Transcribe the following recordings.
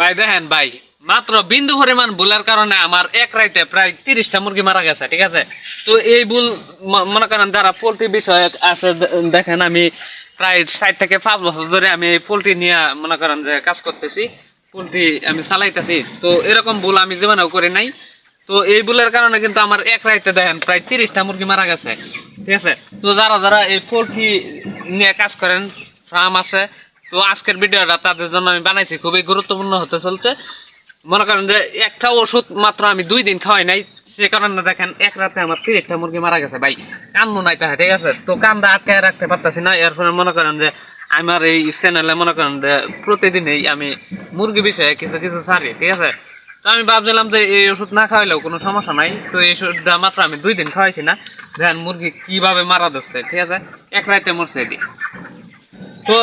ভাই, দেখেন ভাই, মাত্র বিন্দু পরিমাণ ভুলের কারণে আমার এক রাইতে প্রায় তিরিশটা মুরগি মারা গেছে, ঠিক আছে? তো এই ভুল মনে করেন যারা পোলট্রি বিষয়ে আছে দেখেন আমি প্রায় ষাট থেকে পাঁচ বছর ধরে আমি পোলট্রি নিয়ে, মনে করেন যে কাজ করতেছি, পোলট্রি আমি চালাইতেছি। তো এরকম ভুল আমি জীবনেও করি নাই। তো এই ভুলের কারণে কিন্তু আমার এক রাইতে, দেখেন, প্রায় তিরিশটা মুরগি মারা গেছে, ঠিক আছে? তো যারা যারা এই পোলট্রি নিয়ে কাজ করেন, ফার্ম আছে তো আজকের ভিডিওটা তাদের জন্য আমি বানাইছি, খুবই গুরুত্বপূর্ণ হতে চলছে। মনে করেন যে একটা ওষুধ মাত্র আমি দুই দিন খাওয়াই নাই, সে কারণে দেখেন এক রাতে আমার তিরিশটা মুরগি মারা গেছে। ভাই, কান্দু নাই তাহলে, ঠিক আছে? তো কান্দা আটকায় রাখতে পারতেছি না, এর ফলে মনে করেন যে আমার এই চ্যানেলে মনে করেন যে প্রতিদিনই আমি মুরগি বিষয়ে কিছু কিছু ছাড়ি, ঠিক আছে? তো আমি ভাবছিলাম যে এই ওষুধ না খাওয়াইলেও কোনো সমস্যা নাই, তো এই ওষুধটা মাত্র আমি দুই দিন খাওয়াইছি না। দেখেন মুরগি কীভাবে মারা যাচ্ছে ঠিক আছে? এক রাতে মরছে এটি। তো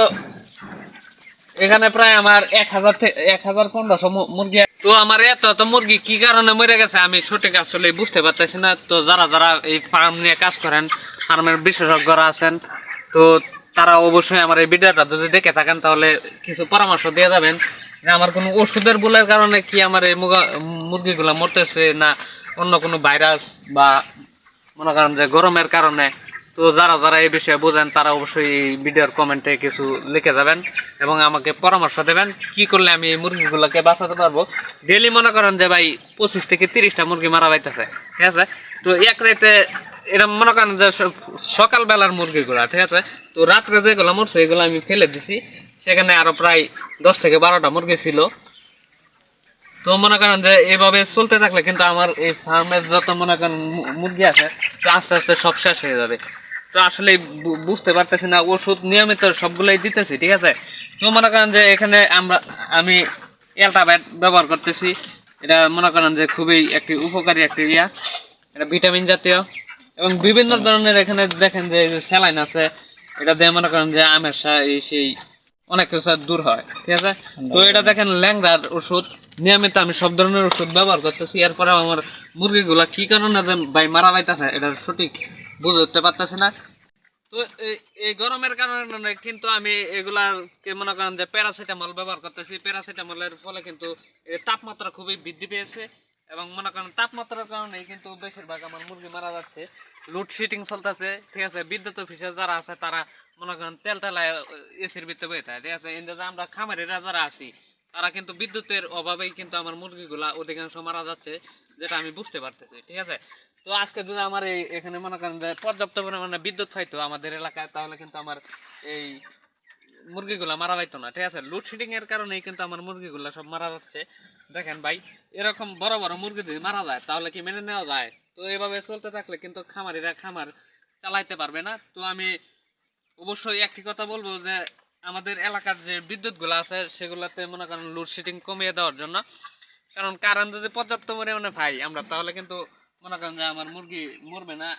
এখানে প্রায় আমার এক হাজার এক হাজার পনেরোশো মুরগি তো আমার এত এত মুরগি কি কারণে মরে গেছে আমি সঠিক আসলে বুঝতে পারতেছি না। তো যারা যারা এই ফার্ম নিয়ে কাজ করেন ফার্মের বিশেষজ্ঞরা আছেন, তো তারা অবশ্যই আমার এই ভিডিওটা যদি দেখে থাকেন, তাহলে কিছু পরামর্শ দিয়ে যাবেন। যে আমার কোনো ওষুধের ভুলের কারণে কি আমার এই মুরগিগুলা মরতেছে না অন্য কোনো ভাইরাস বা মনে করেন যে গরমের কারণে তো যারা যারা এই বিষয়ে বোঝেন, তারা অবশ্যই এই ভিডিওর কমেন্টে কিছু লিখে যাবেন এবং আমাকে পরামর্শ দেবেন কি করলে আমি এই মুরগিগুলোকে বাঁচাতে পারব। ডেলি মনে করেন যে ভাই পঁচিশ থেকে তিরিশটা মুরগি মারা যাইতেছে, ঠিক আছে? তো এক রাতে এটা মনে করেন যে সকালবেলার মুরগিগুলা, ঠিক আছে? তো রাত্রে যেগুলো মরছে, এগুলো আমি ফেলে দিছি। সেখানে আরও প্রায় দশ থেকে বারোটা মুরগি ছিল। তো মনে করেন যে এইভাবে চলতে থাকলে কিন্তু আমার এই ফার্মের যত মনে করেন মুরগি আছে, তো আস্তে আস্তে সব শেষ হয়ে যাবে। তো আসলে বুঝতে পারতেছি না ওষুধ নিয়মিত সবগুলোই দিতেছি ঠিক আছে? তো মনে করেন যে এখানে আমরা আমি অ্যালটাব্যাট ব্যবহার করতেছি। এটা মনে করেন যে খুবই একটি উপকারী একটি ইয়া। এটা ভিটামিন জাতীয়। এবং বিভিন্ন ধরনের এখানে দেখেন যে স্যালাইন আছে এটা দিয়ে মনে করেন যে আমের সেই অনেক কিছু দূর হয় ঠিক আছে? তো এটা দেখেন ল্যাংড়ার ওষুধ। নিয়মিত আমি সব ধরনের ওষুধ ব্যবহার করতেছি। এরপরে আমার মুরগিগুলা কি কারণে যে ভাই মারা যাইতেছে এটা সঠিক বুঝতে পারতেছি না। তো এই- গরমের কারণে কিন্তু আমি এগুলাকে মনে করেন যে প্যারাসিটামল ব্যবহার করতেছি। প্যারাসিটামলের ফলে কিন্তু তাপমাত্রা খুবই বৃদ্ধি পেয়েছে এবং মনে করেন তাপমাত্রার কারণেই কিন্তু বেশিরভাগ আমার মুরগি মারা যাচ্ছে। লোডশেডিং চলতেছে, ঠিক আছে? বিদ্যুৎ অফিসে যারা আছে তারা মনে করেন তেল তেলায় এসির ভিতরে বয়ে থাকে, ঠিক আছে? আমরা খামারিরা যারা আছি তারা কিন্তু বিদ্যুতের অভাবেই কিন্তু আমার মুরগিগুলা অধিকাংশ মারা যাচ্ছে, যেটা আমি বুঝতে পারতেছি, ঠিক আছে? তো আজকে যদি আমার এই, এখানে মনে করেন পর্যাপ্ত পরিমাণে বিদ্যুৎ পাইতো আমাদের এলাকায়, তাহলে কিন্তু আমার এই মুরগিগুলা মারা যাইতো না, ঠিক আছে? লোডশেডিং এর কারণেই কিন্তু আমার মুরগিগুলা সব মারা যাচ্ছে। দেখেন ভাই, এরকম বড় বড় মুরগি যদি মারা যায়, তাহলে কি মেনে নেওয়া যায়? তো এভাবে চলতে থাকলে কিন্তু খামারিরা খামার চালাইতে পারবে না। তো আমি অবশ্যই একটি কথা বলব যে আমাদের এলাকার যে বিদ্যুৎ গুলো আছে, সেগুলোতে মনে করেন লোডশেডিং কমিয়ে দেওয়ার জন্য। কারণ কারেন্ট যদি পর্যাপ্ত পরিমাণে পাই আমরা, তাহলে কিন্তু মনে করেন যে আমার মুরগি মরবে না।